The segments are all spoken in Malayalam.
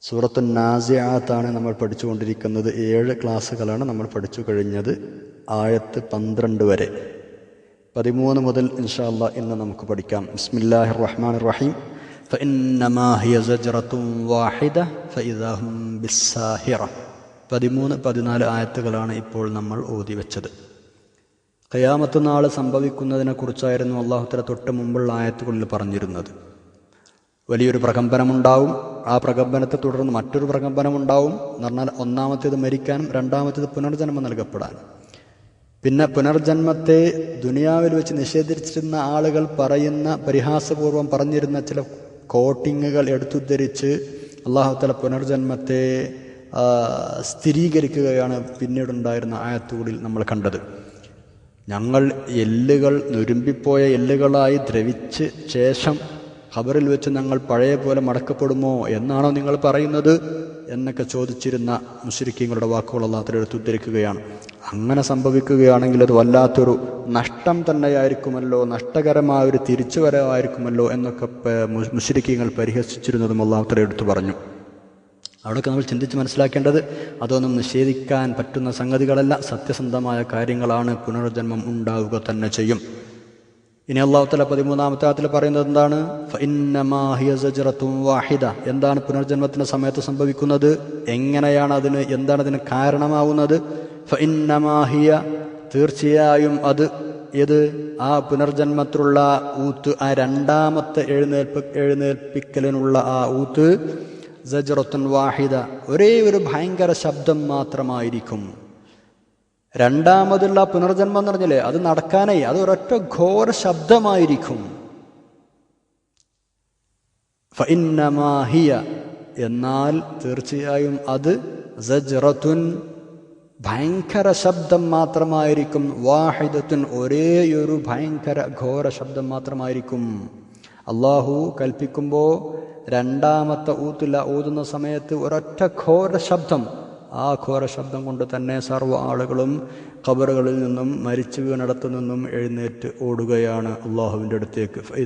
സൂറത്തു നാസിയാത്താണ് നമ്മൾ പഠിച്ചുകൊണ്ടിരിക്കുന്നത്. ഏഴ് ക്ലാസ്സുകളാണ് നമ്മൾ പഠിച്ചു കഴിഞ്ഞത്. ആയത്ത് പന്ത്രണ്ട് വരെ. പതിമൂന്ന് മുതൽ ഇൻഷാല്ല ഇന്ന് നമുക്ക് പഠിക്കാം. ബിസ്മില്ലാഹി റഹ്മാൻ റഹീം പതിമൂന്ന് പതിനാല് ആയത്തുകളാണ് ഇപ്പോൾ നമ്മൾ ഓതി വെച്ചത്. കയാമത്ത് നാൾ സംഭവിക്കുന്നതിനെക്കുറിച്ചായിരുന്നു അള്ളാഹുത്തല തൊട്ട് മുമ്പുള്ള ആയത്തുകളിൽ പറഞ്ഞിരുന്നത്. വലിയൊരു പ്രകമ്പനമുണ്ടാവും. ആ പ്രകമ്പനത്തെ തുടർന്ന് മറ്റൊരു പ്രകമ്പനമുണ്ടാവും. എന്ന് പറഞ്ഞാൽ ഒന്നാമത്തേത് മരിക്കാനും രണ്ടാമത്തേത് പുനർജന്മം നൽകപ്പെടാൻ പിന്നെ പുനർജന്മത്തെ ദുനിയാവിൽ വെച്ച് നിഷേധിച്ചിരുന്ന ആളുകൾ പറയുന്ന പരിഹാസപൂർവം പറഞ്ഞിരുന്ന ചില കോട്ടിങ്ങുകൾ എടുത്തുദ്ധരിച്ച് അള്ളാഹുത്തല പുനർജന്മത്തെ സ്ഥിരീകരിക്കുകയാണ് പിന്നീടുണ്ടായിരുന്ന ആയത്തുകളിൽ നമ്മൾ കണ്ടത്. ഞങ്ങൾ എല്ലുകൾ നുരുമ്പിപ്പോയ എല്ലുകളായി ദ്രവിച്ച് ശേഷം ഖബറിൽ വെച്ച് ഞങ്ങൾ പഴയ പോലെ മടക്കപ്പെടുമോ എന്നാണോ നിങ്ങൾ പറയുന്നത് എന്നൊക്കെ ചോദിച്ചിരുന്ന മുസ്ലിക്കീങ്ങളുടെ വാക്കുകൾ അള്ളാഹത്തിലെടുത്ത് ഉദ്ധരിക്കുകയാണ്. അങ്ങനെ സംഭവിക്കുകയാണെങ്കിൽ അത് വല്ലാത്തൊരു നഷ്ടം തന്നെയായിരിക്കുമല്ലോ നഷ്ടകരമായ ഒരു തിരിച്ചുവരവായിരിക്കുമല്ലോ എന്നൊക്കെ മുസ്ലിക്കീങ്ങൾ പരിഹസിച്ചിരുന്നതും അള്ളാഹത്തിലെ എടുത്തു പറഞ്ഞു. അവിടെയൊക്കെ നമ്മൾ ചിന്തിച്ച് മനസ്സിലാക്കേണ്ടത് അതൊന്നും നിഷേധിക്കാൻ പറ്റുന്ന സംഗതികളല്ല സത്യസന്ധമായ കാര്യങ്ങളാണ് പുനർജന്മം ഉണ്ടാവുക തന്നെ ചെയ്യും. ഇനി അള്ളാഹുത്തല പതിമൂന്നാമത്തെ ആത്തിൽ പറയുന്നത് എന്താണ്? വാഹിദ. എന്താണ് പുനർജന്മത്തിന്റെ സമയത്ത് സംഭവിക്കുന്നത്? എങ്ങനെയാണ് അതിന് എന്താണ് അതിന് കാരണമാവുന്നത്? ഫൈന്നമാഹിയ തീർച്ചയായും അത് ഏത്? ആ പുനർജന്മത്തിലുള്ള ഊത്ത് ആ രണ്ടാമത്തെ എഴുന്നേൽപ്പ് എഴുന്നേൽപ്പിക്കലിനുള്ള ആ ഊത്ത് സജ്റത്തുൻ വാഹിദ. ഒരേ ഒരു ഭയങ്കര ശബ്ദം മാത്രമായിരിക്കും. രണ്ടാമതുള്ള പുനർജന്മം എന്ന് പറഞ്ഞില്ലേ അത് നടക്കാനായി അത് ഒരൊറ്റ ഘോര ശബ്ദമായിരിക്കും. ഫൈന്നമാഹിയ എന്നാൽ തീർച്ചയായും അത് സജ്റത്തുൻ ഭയങ്കര ശബ്ദം മാത്രമായിരിക്കും. വാഹിദത്തുൻ ഒരേയൊരു ഭയങ്കര ഘോര ശബ്ദം മാത്രമായിരിക്കും. അള്ളാഹു കൽപ്പിക്കുമ്പോൾ രണ്ടാമത്തെ ഊത്തില്ല ഊതുന്ന സമയത്ത് ഒരൊറ്റ ഘോര ശബ്ദം ആ ഘോര ശബ്ദം കൊണ്ട് തന്നെ സർവ ആളുകളും ഖബറുകളിൽ നിന്നും മരിച്ചു വീണടത്തു നിന്നും എഴുന്നേറ്റ് ഓടുകയാണ് അള്ളാഹുവിന്റെ അടുത്തേക്ക്.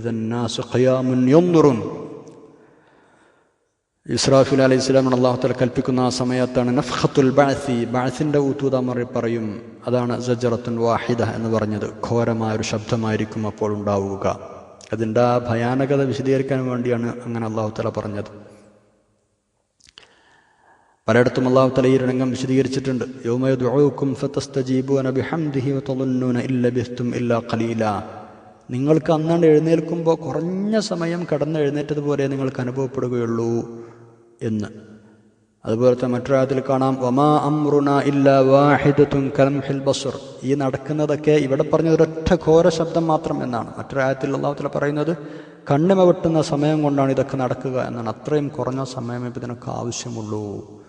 യൻദുറുൻ ഇസ്രാഫിൽ അലൈഹി ഇസ്ലാമൻ അള്ളാഹുത്തല കൽപ്പിക്കുന്ന ആ സമയത്താണ് നഫ്ഹത്തുൽ ബാസി ബാസിന്റെ ഊത്തൂതാമറി പറയും. അതാണ് സജറത്തുൻ വാഹിദ എന്ന് പറഞ്ഞത്. ഘോരമായ ഒരു ശബ്ദമായിരിക്കും അപ്പോൾ ഉണ്ടാവുക. അതിന്റെ ആ ഭയാനകത വിശദീകരിക്കാൻ വേണ്ടിയാണ് അങ്ങനെ അള്ളാഹുത്തല പറഞ്ഞത്. പലയിടത്തും അള്ളാഹു തലയിരണങ്ങം വിശദീകരിച്ചിട്ടുണ്ട്. ഖലീല. നിങ്ങൾക്ക് അന്നാണ്ട് എഴുന്നേൽക്കുമ്പോൾ കുറഞ്ഞ സമയം കടന്ന് എഴുന്നേറ്റതുപോലെ നിങ്ങൾക്ക് അനുഭവപ്പെടുകയുള്ളൂ എന്ന്. അതുപോലെ തന്നെ മറ്റൊരാത്തിൽ കാണാം വമാ അമ്രുന ഇല്ല വാഹിദത്തുൻ കലംഹിൽ ബസുർ. ഈ നടക്കുന്നതൊക്കെ ഇവിടെ പറഞ്ഞ ഒരൊറ്റ ഘോര ശബ്ദം മാത്രം എന്നാണ്. മറ്റൊരായത്തിൽ അള്ളാഹുത്തല പറയുന്നത് കണ്ണിമ വെട്ടുന്ന സമയം കൊണ്ടാണ് ഇതൊക്കെ നടക്കുക എന്നാണ്. അത്രയും കുറഞ്ഞ സമയം ഇപ്പം ഇതിനൊക്കെ ആവശ്യമുള്ളൂ.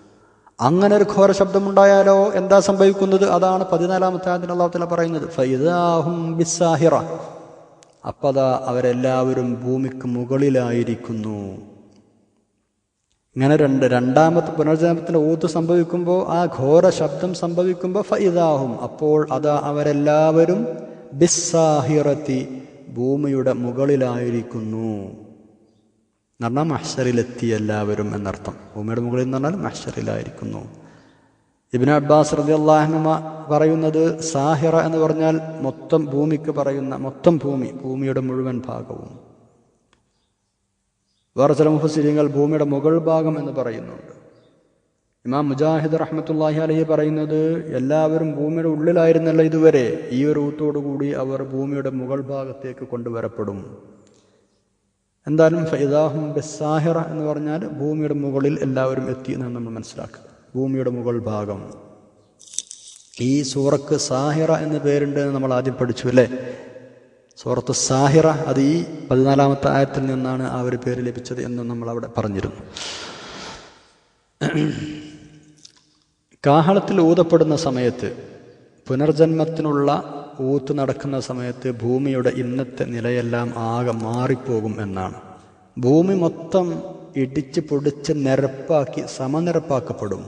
അങ്ങനെ ഒരു ഘോര ശബ്ദമുണ്ടായാലോ? എന്താ സംഭവിക്കുന്നത്? അതാണ് പതിനാലാമത്തെ ആയത്തിൽ അള്ളാഹുത്തല പറയുന്നത്. ഫൈദാഹും ബിസാഹിറ അപ്പതാ അവരെല്ലാവരും ഭൂമിക്ക് മുകളിലായിരിക്കുന്നു. ഇങ്ങനെ രണ്ട് രണ്ടാമത്തെ പുനർജന്മത്തിന്റെ ഊത്ത് സംഭവിക്കുമ്പോൾ ആ ഘോര ശബ്ദം സംഭവിക്കുമ്പോൾ ഫൈദാഹും അപ്പോൾ അതാ അവരെല്ലാവരും ബിസ്സാഹിറത്തി ഭൂമിയുടെ മുകളിലായിരിക്കുന്നു. എന്ന് പറഞ്ഞാൽ മഹ്ഷറിലെത്തി എല്ലാവരും എന്നർത്ഥം. ഭൂമിയുടെ മുകളിൽ എന്ന് പറഞ്ഞാൽ മഹ്ഷറിലായിരിക്കുന്നു. ഇബിൻ അബ്ബാസ് റതി അള്ളാഹ്നുമ പറയുന്നത് സാഹിറ എന്ന് പറഞ്ഞാൽ മൊത്തം ഭൂമിക്ക് പറയുന്ന മൊത്തം ഭൂമി ഭൂമിയുടെ മുഴുവൻ ഭാഗവും. വേറെ ചില മുഫസിരിങ്ങൾ ഭൂമിയുടെ മുകൾ ഭാഗം എന്ന് പറയുന്നുണ്ട്. ഇമാം മുജാഹിദ് റഹ്മത്തുല്ലാഹി അലഹി പറയുന്നത് എല്ലാവരും ഭൂമിയുടെ ഉള്ളിലായിരുന്നല്ല ഇതുവരെ. ഈ ഒരു ഊത്തോടുകൂടി അവർ ഭൂമിയുടെ മുകൾ ഭാഗത്തേക്ക് കൊണ്ടുവരപ്പെടും. എന്തായാലും ഫൈദാഹും ബെസ്സാഹിറ എന്ന് പറഞ്ഞാൽ ഭൂമിയുടെ മുകളിൽ എല്ലാവരും എത്തി എന്ന് നമ്മൾ മനസ്സിലാക്കുക. ഭൂമിയുടെ മുകൾ ഭാഗം. ഈ സൂറക്ക് സാഹിറ എന്ന പേരുണ്ട് എന്ന് നമ്മൾ ആദ്യം പഠിച്ചു അല്ലേ? സൂറത്ത് സാഹിറ അത് ഈ പതിനാലാമത്തെ ആയത്തിൽ നിന്നാണ് ആ ഒരു പേര് ലഭിച്ചത് എന്ന് നമ്മൾ അവിടെ പറഞ്ഞിരുന്നു. കാഹളത്തിൽ ഊതപ്പെടുന്ന സമയത്ത് പുനർജന്മത്തിനുള്ള ഊത്ത് നടക്കുന്ന സമയത്ത് ഭൂമിയുടെ ഇന്നത്തെ നിലയെല്ലാം ആകെ മാറിപ്പോകും എന്നാണ് ഭൂമി മൊത്തം ഇടിച്ച് പൊടിച്ച് നിരപ്പാക്കി സമനിരപ്പാക്കപ്പെടും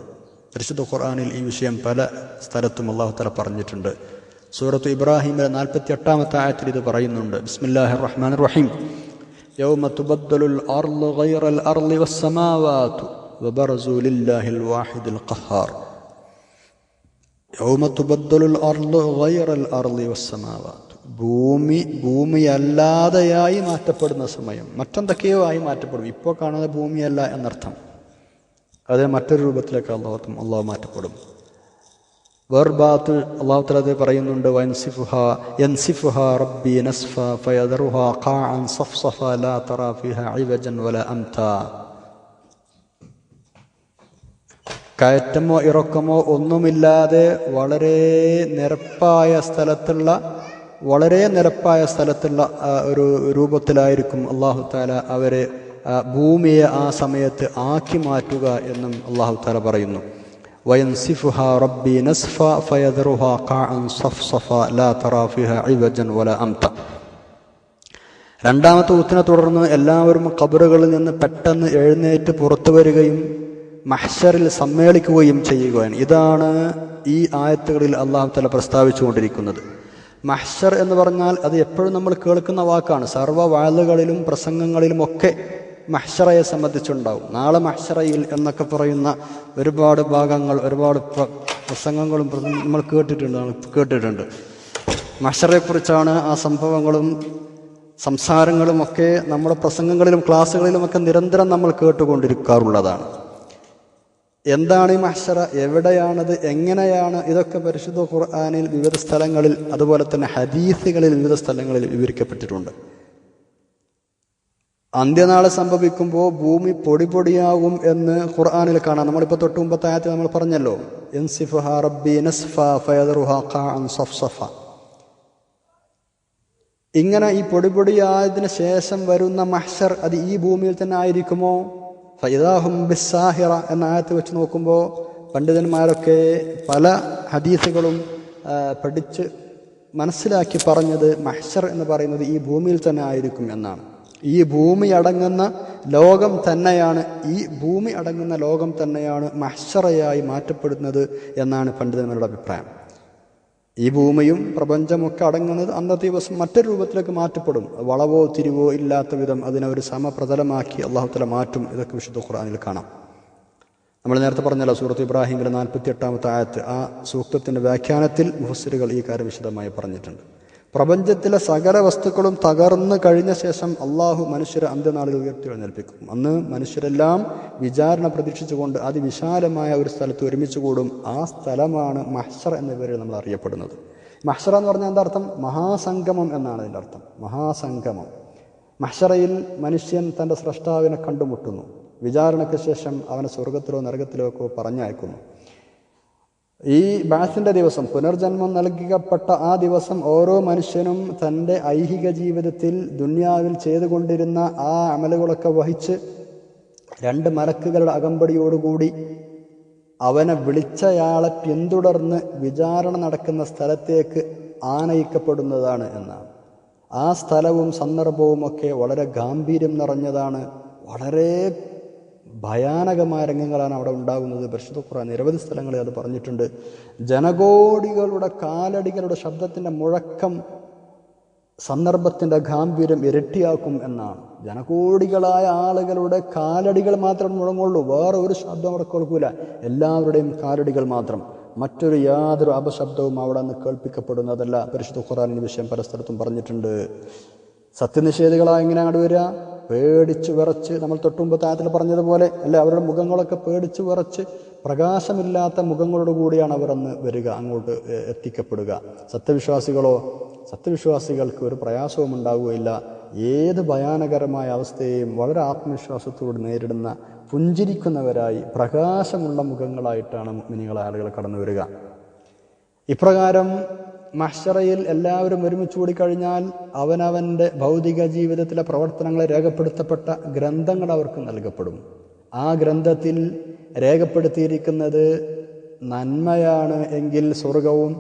പരിശുദ്ധ ഖുർആാനിൽ ഈ വിഷയം പല സ്ഥലത്തും അള്ളാഹു തല പറഞ്ഞിട്ടുണ്ട് സൂറത്ത് ഇബ്രാഹിമിലെ നാൽപ്പത്തി എട്ടാമത്തെ ആയത്തിൽ ഇത് പറയുന്നുണ്ട് ബിസ്മില്ലാഹിർ റഹ്മാൻ റഹീം يوم تبدل الأرض غير الأرض والسماوات وبرزوا لله الواحد القهار വസ്സമാവാത്ത് ഭൂമി ഭൂമിയല്ലാതെയായി മാറ്റപ്പെടുന്ന സമയം. മറ്റെന്തൊക്കെയോ ആയി മാറ്റപ്പെടും? ഇപ്പോൾ കാണുന്ന ഭൂമിയല്ല എന്നർത്ഥം. അത് മറ്റൊരു രൂപത്തിലേക്ക് അള്ളാഹത്തും അള്ളാഹ് മാറ്റപ്പെടും. വേർബാത്തിൽ അള്ളാഹുത്തല അത് പറയുന്നുണ്ട് വൻസിഫുഹ റബ്ബി നസ്ഫ ഫയദറുഹ ഖാഅൻ സഫ്സഫ ലാ തറാ ഫിഹ ഇവജൻ കയറ്റമോ ഇറക്കമോ ഒന്നുമില്ലാതെ വളരെ നിരപ്പായ സ്ഥലത്തുള്ള വളരെ നിരപ്പായ സ്ഥലത്തുള്ള ഒരു രൂപത്തിലായിരിക്കും അള്ളാഹു താല അവരെ ഭൂമിയെ ആ സമയത്ത് ആക്കി മാറ്റുക എന്നും അള്ളാഹു താല പറയുന്നു. റബ്ബി നസ്ഫ ഖഅൻ സഫ്സഫ ലാ ഇവജൻ വല അംത. രണ്ടാമത്തെ ഊത്തിനെ തുടർന്ന് എല്ലാവരും കബറുകളിൽ നിന്ന് പെട്ടെന്ന് എഴുന്നേറ്റ് പുറത്തു വരികയും മഹ്ഷറിൽ സമ്മേളിക്കുകയും ചെയ്യുകയാണ്. ഇതാണ് ഈ ആയത്തുകളിൽ അള്ളാഹു തല പ്രസ്താവിച്ചുകൊണ്ടിരിക്കുന്നത്. മഹ്ഷർ എന്ന് പറഞ്ഞാൽ അത് എപ്പോഴും നമ്മൾ കേൾക്കുന്ന വാക്കാണ്. സർവ വാളുകളിലും പ്രസംഗങ്ങളിലും ഒക്കെ മഹ്ഷറയെ സംബന്ധിച്ചുണ്ടാവും. നാളെ മഹ്ഷറയിൽ എന്നൊക്കെ പറയുന്ന ഒരുപാട് ഭാഗങ്ങൾ ഒരുപാട് പ്രസംഗങ്ങളും നമ്മൾ കേട്ടിട്ടുണ്ട് കേട്ടിട്ടുണ്ട്. മഹ്ഷറയെക്കുറിച്ചാണ് ആ സംഭവങ്ങളും സംസാരങ്ങളുമൊക്കെ നമ്മുടെ പ്രസംഗങ്ങളിലും ക്ലാസ്സുകളിലുമൊക്കെ നിരന്തരം നമ്മൾ കേട്ടുകൊണ്ടിരിക്കാറുള്ളതാണ്. എന്താണ് ഈ മഹ്ഷറ? എവിടെയാണത്? എങ്ങനെയാണ്? ഇതൊക്കെ പരിശുദ്ധ ഖുർആാനിൽ വിവിധ സ്ഥലങ്ങളിൽ അതുപോലെ തന്നെ ഹദീസുകളിൽ വിവിധ സ്ഥലങ്ങളിൽ വിവരിക്കപ്പെട്ടിട്ടുണ്ട്. അന്ത്യനാൾ സംഭവിക്കുമ്പോൾ ഭൂമി പൊടി പൊടിയാകും എന്ന് ഖുർആാനിൽ കാണാം. നമ്മളിപ്പോൾ തൊട്ട് മുമ്പത്തെ ആയത്തിൽ നമ്മൾ പറഞ്ഞല്ലോ. ഇങ്ങനെ ഈ പൊടിപൊടിയായതിനു ശേഷം വരുന്ന മഹ്ഷർ അത് ഈ ഭൂമിയിൽ തന്നെ ആയിരിക്കുമോ? ഫൈദാഹും ബിസാഹിറ എന്ന ആയത്ത് വെച്ച് നോക്കുമ്പോൾ പണ്ഡിതന്മാരൊക്കെ പല ഹദീസുകളും പഠിച്ച് മനസ്സിലാക്കി പറഞ്ഞത് മഹ്ഷർ എന്ന് പറയുന്നത് ഈ ഭൂമിയിൽ തന്നെ ആയിരിക്കും എന്നാണ്. ഈ ഭൂമി അടങ്ങുന്ന ലോകം തന്നെയാണ് ഈ ഭൂമി അടങ്ങുന്ന ലോകം തന്നെയാണ് മഹ്ഷറയായി മാറ്റപ്പെടുന്നത് എന്നാണ് പണ്ഡിതന്മാരുടെ അഭിപ്രായം. ഈ ഭൂമിയും പ്രപഞ്ചമൊക്കെ അടങ്ങുന്നത് അന്നത്തെ ദിവസം മറ്റൊരു രൂപത്തിലേക്ക് മാറ്റപ്പെടും. വളവോ തിരിവോ ഇല്ലാത്ത വിധം അതിനെ ഒരു സമപ്രതലമാക്കി അള്ളാഹുത്തല മാറ്റും. ഇതൊക്കെ വിശുദ്ധ ഖുറാനിൽ കാണാം. നമ്മൾ നേരത്തെ പറഞ്ഞല്ലോ സൂറത്ത് ഇബ്രാഹിമിലെ നാൽപ്പത്തി എട്ടാമത്തെ ആയത്ത്. ആ സൂക്തത്തിന്റെ വ്യാഖ്യാനത്തിൽ മുഹസ്സിറുകൾ ഈ കാര്യം വിശദമായി പറഞ്ഞിട്ടുണ്ട്. പ്രപഞ്ചത്തിലെ സകല വസ്തുക്കളും തകർന്നു കഴിഞ്ഞ ശേഷം അള്ളാഹു മനുഷ്യരെ അന്ത്യനാളിൽ ഉയർത്തി എഴുന്നേൽപ്പിക്കും അന്ന് മനുഷ്യരെല്ലാം വിചാരണ പ്രതീക്ഷിച്ചുകൊണ്ട് അതിവിശാലമായ ഒരു സ്ഥലത്ത് ഒരുമിച്ച് കൂടും. ആ സ്ഥലമാണ് മഹ്സർ എന്ന പേരിൽ നമ്മൾ അറിയപ്പെടുന്നത്. മഹ്സർ എന്ന് പറഞ്ഞാൽ എന്താ അർത്ഥം? മഹാസംഗമം എന്നാണ് അതിന്റെ അർത്ഥം. മഹാസംഗമം. മഹ്സറയിൽ മനുഷ്യൻ തന്റെ സ്രഷ്ടാവിനെ കണ്ടുമുട്ടുന്നു. വിചാരണയ്ക്ക് ശേഷം അവനെ സ്വർഗത്തിലോ നരകത്തിലോ ഒക്കെ പറഞ്ഞയക്കുന്നു. ഈ ബാസിന്റെ ദിവസം പുനർജന്മം നൽകപ്പെട്ട ആ ദിവസം ഓരോ മനുഷ്യനും തന്റെ ഐഹിക ജീവിതത്തിൽ ദുന്യാവിൽ ചെയ്തുകൊണ്ടിരുന്ന ആ അമലുകളൊക്കെ വഹിച്ച് രണ്ട് മലക്കുകളുടെ അകമ്പടിയോടുകൂടി അവനെ വിളിച്ചയാളെ പിന്തുടർന്ന് വിചാരണ നടക്കുന്ന സ്ഥലത്തേക്ക് ആനയിക്കപ്പെടുന്നതാണ് എന്നാണ്. ആ സ്ഥലവും സന്ദർഭവും ഒക്കെ വളരെ ഗാംഭീര്യം നിറഞ്ഞതാണ്. വളരെ ഭയാനകമായ രംഗങ്ങളാണ് അവിടെ ഉണ്ടാകുന്നത്. പരിശുദ്ധ ഖുർആൻ നിരവധി സ്ഥലങ്ങളിൽ അത് പറഞ്ഞിട്ടുണ്ട്. ജനകോടികളുടെ കാലടികളുടെ ശബ്ദത്തിന്റെ മുഴക്കം സന്ദർഭത്തിന്റെ ഗാംഭീര്യം ഇരട്ടിയാക്കും എന്നാണ്. ജനകോടികളായ ആളുകളുടെ കാലടികൾ മാത്രം മുഴങ്ങുള്ളൂ. വേറെ ഒരു ശബ്ദം അവിടെ കേൾക്കൂല. എല്ലാവരുടെയും കാലടികൾ മാത്രം. മറ്റൊരു യാതൊരു അപശബ്ദവും അവിടെ നിന്ന് കേൾപ്പിക്കപ്പെടുന്നതല്ല. പരിശുദ്ധ ഖുറാനിന്റെ വിഷയം പല സ്ഥലത്തും പറഞ്ഞിട്ടുണ്ട് എങ്ങനെ അങ്ങോട്ട് വരിക? പേടിച്ചു വിറച്ച് നമ്മൾ തൊട്ടുമുമ്പ് താഴത്തിൽ പറഞ്ഞതുപോലെ അല്ലെ അവരുടെ മുഖങ്ങളൊക്കെ പേടിച്ചു വിറച്ച് പ്രകാശമില്ലാത്ത മുഖങ്ങളോട് കൂടിയാണ് അന്ന് വരിക അങ്ങോട്ട് എത്തിക്കപ്പെടുക. സത്യവിശ്വാസികളോ സത്യവിശ്വാസികൾക്ക് ഒരു പ്രയാസവും ഉണ്ടാവുകയില്ല. ഏത് ഭയാനകരമായ അവസ്ഥയെയും വളരെ ആത്മവിശ്വാസത്തോട് നേരിടുന്ന പുഞ്ചിരിക്കുന്നവരായി പ്രകാശമുള്ള മുഖങ്ങളായിട്ടാണ് മിനികളെ ആളുകൾ കടന്നു വരിക ഇപ്രകാരം മഷറയിൽ എല്ലാവരും ഒരുമിച്ച് കൂടിക്കഴിഞ്ഞാൽ അവനവന്റെ ഭൗതിക ജീവിതത്തിലെ പ്രവർത്തനങ്ങളെ രേഖപ്പെടുത്തപ്പെട്ട ഗ്രന്ഥങ്ങൾ അവർക്ക് നൽകപ്പെടും. ആ ഗ്രന്ഥത്തിൽ രേഖപ്പെടുത്തിയിരിക്കുന്നത് നന്മയാണ് എങ്കിൽ സ്വർഗവും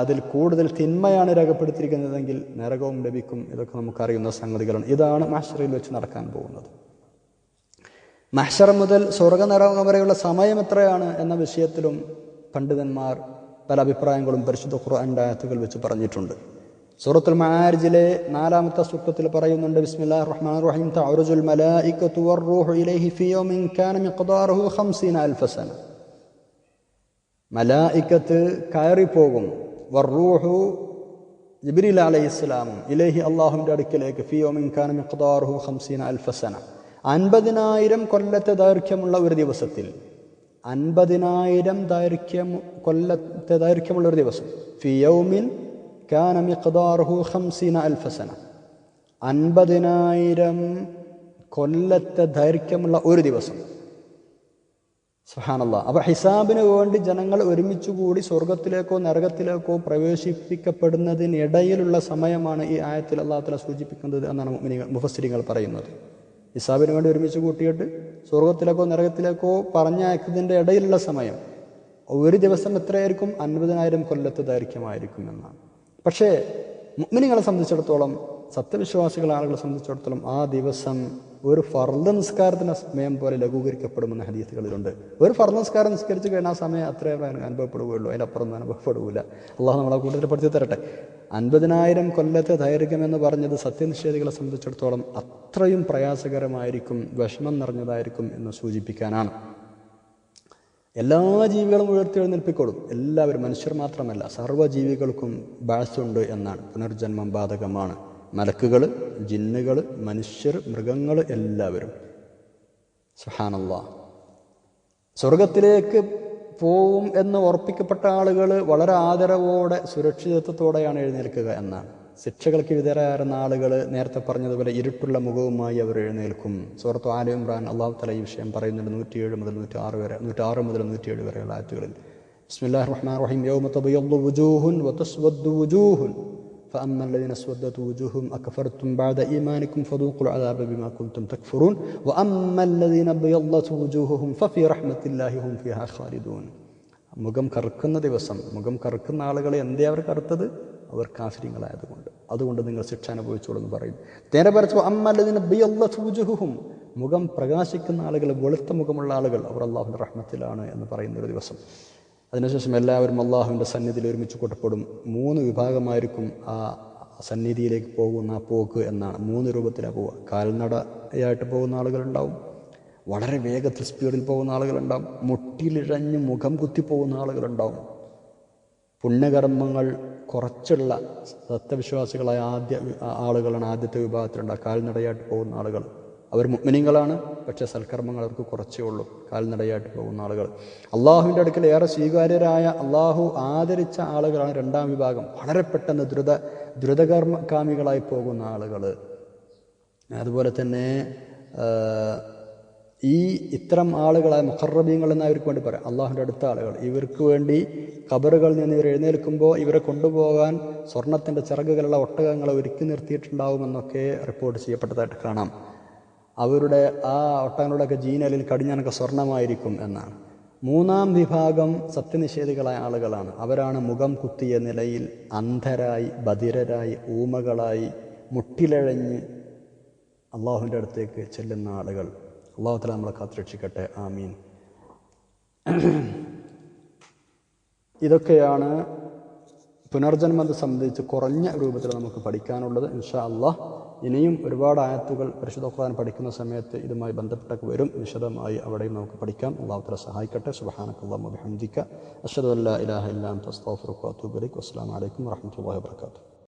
അതിൽ കൂടുതൽ തിന്മയാണ് രേഖപ്പെടുത്തിയിരിക്കുന്നതെങ്കിൽ നരകവും ലഭിക്കും. ഇതൊക്കെ നമുക്കറിയുന്ന സംഗതികളാണ്. ഇതാണ് മഷറയിൽ വെച്ച് നടക്കാൻ പോകുന്നത്. മഷറ മുതൽ സ്വർഗനരകം വരെയുള്ള സമയം എത്രയാണ് എന്ന വിഷയത്തിലും പണ്ഡിതന്മാർ പല അഭിപ്രായങ്ങളും പരിശുദ്ധ ഖുർആന്റെ ആയത്തുകൾ വെച്ച് പറഞ്ഞിട്ടുണ്ട്. സൂറത്തുൽ മആരിജിലെ നാലാമത്തെ സൂക്തത്തിൽ പറയുന്നുണ്ട് ബിസ്മില്ലാഹിർ റഹ്മാനിർ റഹീം തഅറുജുൽ മലായികത്തു വറൂഹു ഇലൈഹി ഫീ യൗമിൻ കാന മിഖ്ദാറുഹു 50 അൽഫ സന. മലായിക്കത്ത് കയറിപ്പോകും. വറൂഹു ജിബ്രീൽ അലൈഹിസ്സലാമും ഇലൈഹി അള്ളാഹുവിന്റെ അടുക്കലേക്ക് ഫി ഖാന മിഖ്ദാറുഹു ഖംസീന അൽഫസന അൻപതിനായിരം കൊല്ലത്തെ ദൈർഘ്യമുള്ള ഒരു ദിവസത്തിൽ അൻപതിനായിരം ദൈർഘ്യം കൊല്ലത്തെ ദൈർഘ്യമുള്ള ഒരു ദിവസം. ഫിയൗമിൻ യൗമിൻ ഖാന മിഖ്ദാറുഹു ഖംസീന അൽഫസന അൻപതിനായിരം കൊല്ലത്തെ ദൈർഘ്യമുള്ള ഒരു ദിവസം. സുഹാനല്ല അപ്പൊ ഹിസാബിന് വേണ്ടി ജനങ്ങൾ ഒരുമിച്ച് കൂടി സ്വർഗത്തിലേക്കോ നരകത്തിലേക്കോ പ്രവേശിപ്പിക്കപ്പെടുന്നതിനിടയിലുള്ള സമയമാണ് ഈ ആയത്തിൽ അള്ളാഹുത്തല സൂചിപ്പിക്കുന്നത് എന്നാണ് മുഫസ്സിരികൾ പറയുന്നത്. ഹിസാബിന് വേണ്ടി ഒരുമിച്ച് കൂട്ടിയിട്ട് സ്വർഗത്തിലേക്കോ നരകത്തിലേക്കോ പറഞ്ഞയക്കുന്നതിന്റെ ഇടയിലുള്ള സമയം ഒരു ദിവസം എത്രയായിരിക്കും? അൻപതിനായിരം കൊല്ലത്ത് ദൈർഘ്യമായിരിക്കും എന്നാണ്. പക്ഷേ മുഗ്മിനികളെ സംബന്ധിച്ചിടത്തോളം സത്യവിശ്വാസികളെ ആളുകളെ സംബന്ധിച്ചിടത്തോളം ആ ദിവസം ഒരു ഫർദ നിസ്കാരത്തിന്റെ സമയം പോലെ ലഘൂകരിക്കപ്പെടുമെന്ന ഹദീസുകളിലുണ്ട്. ഒരു ഫർദ നിസ്കാരം നിസ്കരിച്ച് കഴിഞ്ഞാൽ ആ സമയം അത്രേ അനുഭവപ്പെടുകയുള്ളൂ. അതിനപ്പുറം ഒന്നും അനുഭവപ്പെടില്ല അള്ളാഹ് നമ്മളെ കൂടുതൽ പഠിച്ചു തരട്ടെ. അൻപതിനായിരം കൊല്ലത്തെ ദൈർഘ്യമെന്ന് പറഞ്ഞത് സത്യനിഷേധികളെ സംബന്ധിച്ചിടത്തോളം അത്രയും പ്രയാസകരമായിരിക്കും വിഷമം നിറഞ്ഞതായിരിക്കും എന്ന് സൂചിപ്പിക്കാനാണ്. എല്ലാ ജീവികളും ഉയർത്തെഴുന്നേൽപ്പിക്കൊള്ളും എല്ലാവരും മനുഷ്യർ മാത്രമല്ല സർവജീവികൾക്കും ബാഴ്സുണ്ട് എന്നാണ്. പുനർജന്മം ബാധകമാണ്. മലക്കുകൾ ജിന്നുകൾ മനുഷ്യർ മൃഗങ്ങൾ എല്ലാവരും. സുഹാനല്ല സ്വർഗത്തിലേക്ക് പോവും എന്ന് ഉറപ്പിക്കപ്പെട്ട ആളുകൾ വളരെ ആദരവോടെ സുരക്ഷിതത്വത്തോടെയാണ് എഴുന്നേൽക്കുക എന്നാണ്. ശിക്ഷകൾക്ക് വിധേയരായിരുന്ന ആളുകൾ നേരത്തെ പറഞ്ഞതുപോലെ ഇരുട്ടുള്ള മുഖവുമായി അവർ എഴുന്നേൽക്കും. സുഹൃത്തു ആലു ഇമ്രാൻ അള്ളാഹു തല ഈ വിഷയം പറയുന്നുണ്ട് നൂറ്റിയേഴ് മുതൽ നൂറ്റി ആറ് വരെ നൂറ്റി ആറ് മുതൽ നൂറ്റിയേഴ് വരെയുള്ള ആറ്റുകളിൽ ബിസ്മില്ലാഹിർ റഹ്മാൻ റഹീം. യൗമ തബയദ്ദു വുജൂഹുൻ വതസ്വദ്ദു വുജൂഹുൻ. فأما الذين اسودت وجوههم أكفرتم بعد إيمانكم فذوقوا العذاب بما كنتم تكفرون وأما الذين ابيضت وجوههم ففي رحمة الله هم فيها خالدون മുഖം കറുക്കുന്ന ദിവസം മുഖം കറുക്കുന്ന ആളുകളെ എന്തേ അവർ കറുത്തത് അവർ കാഫര്യങ്ങളായതുകൊണ്ട് അതുകൊണ്ട് നിങ്ങൾ ശിക്ഷ അനുഭവിച്ചോളൂ എന്ന് പറയും നേരെ പറിച്ചു അമ്മല്ലതിന് ബിയല്ലും മുഖം പ്രകാശിക്കുന്ന ആളുകൾ വെളുത്ത മുഖമുള്ള ആളുകൾ അവർ അള്ളാഹുവിൻ്റെ റഹ്മത്തിലാണ് എന്ന് പറയുന്ന ഒരു ദിവസം അതിനുശേഷം എല്ലാവരും അള്ളാഹുവിന്റെ സന്നിധിയിൽ ഒരുമിച്ച് കൂട്ടപ്പെടും. മൂന്ന് വിഭാഗമായിരിക്കും ആ സന്നിധിയിലേക്ക് പോകുന്ന പോക്ക് എന്നാണ്. മൂന്ന് രൂപത്തിലാണ് പോവുക. കാൽനടയായിട്ട് പോകുന്ന ആളുകളുണ്ടാവും. വളരെ വേഗത്തിൽ സ്പീഡിൽ പോകുന്ന ആളുകളുണ്ടാവും. മുട്ടിലിഴഞ്ഞ് മുഖം കുത്തി പോകുന്ന ആളുകളുണ്ടാവും. പുണ്യകർമ്മങ്ങൾ കുറച്ചുള്ള സത്യവിശ്വാസികളായ ആദ്യ ആളുകളാണ് ആദ്യത്തെ വിഭാഗത്തിലുണ്ടാവുക. കാൽനടയായിട്ട് പോകുന്ന ആളുകൾ. അവർ മുഗ്മിനിങ്ങളാണ് പക്ഷേ സൽക്കർമ്മങ്ങൾ അവർക്ക് കുറച്ചേ ഉള്ളൂ. കാൽനടയായിട്ട് പോകുന്ന ആളുകൾ. അള്ളാഹുവിന്റെ അടുക്കൽ ഏറെ സ്വീകാര്യരായ അള്ളാഹു ആദരിച്ച ആളുകളാണ് രണ്ടാം വിഭാഗം. വളരെ പെട്ടെന്ന് ദ്രുത ദ്രുതകർമ്മകാമികളായി പോകുന്ന ആളുകൾ. അതുപോലെ തന്നെ ഈ ഇത്തരം ആളുകളായ മുഖറബീങ്ങൾ എന്ന് അവർക്ക് വേണ്ടി പറയാം. അള്ളാഹുവിന്റെ അടുത്ത ആളുകൾ. ഇവർക്ക് വേണ്ടി കബറുകളിൽ നിന്ന് ഇവർ എഴുന്നേൽക്കുമ്പോൾ ഇവരെ കൊണ്ടുപോകാൻ സ്വർണത്തിന്റെ ചിറകുകളുള്ള ഒട്ടകങ്ങളെ ഒരുക്കി നിർത്തിയിട്ടുണ്ടാവുമെന്നൊക്കെ റിപ്പോർട്ട് ചെയ്യപ്പെട്ടതായിട്ട് കാണാം. അവരുടെ ആ ഒട്ടകങ്ങളുടെയൊക്കെ ജീനലിൽ കടിഞ്ഞാനൊക്കെ സ്വർണമായിരിക്കും എന്നാണ്. മൂന്നാം വിഭാഗം സത്യനിഷേധികളായ ആളുകളാണ്. അവരാണ് മുഖം കുത്തിയ നിലയിൽ അന്ധരായി ബധിരരായി ഊമകളായി മുട്ടിലഴഞ്ഞ് അള്ളാഹുവിന്റെ അടുത്തേക്ക് ചെല്ലുന്ന ആളുകൾ. അള്ളാഹു തല നമ്മളെ കാത്തുരക്ഷിക്കട്ടെ. ആമീൻ. ഇതൊക്കെയാണ് പുനർജന്മത്തെ സംബന്ധിച്ച് കുറഞ്ഞ രൂപത്തിൽ നമുക്ക് പഠിക്കാനുള്ളത്. ഇൻഷാ അള്ളാഹ്. ഇനിയും ഒരുപാട് ആയത്തുകൾ പരിശുദ്ധ ഖുർആൻ പഠിക്കുന്ന സമയത്ത് ഇതുമായി ബന്ധപ്പെട്ടൊക്കെ വരും. വിശദമായി അവിടെയും നമുക്ക് പഠിക്കാം. അള്ളാഹുത്തല തല സഹായിക്കട്ടെ. സുബാനക്കുള്ള ബിഹംദിക. അഷദ് അല്ലാ ഇലാഹ ഇല്ലാ അൻത. അസ്തഗ്ഫിറുക വഅതൂബു ഇലൈക്. വസ്സലാമു അലൈക്കും വറഹ്മത്തുള്ളാഹി വബറകാതുഹു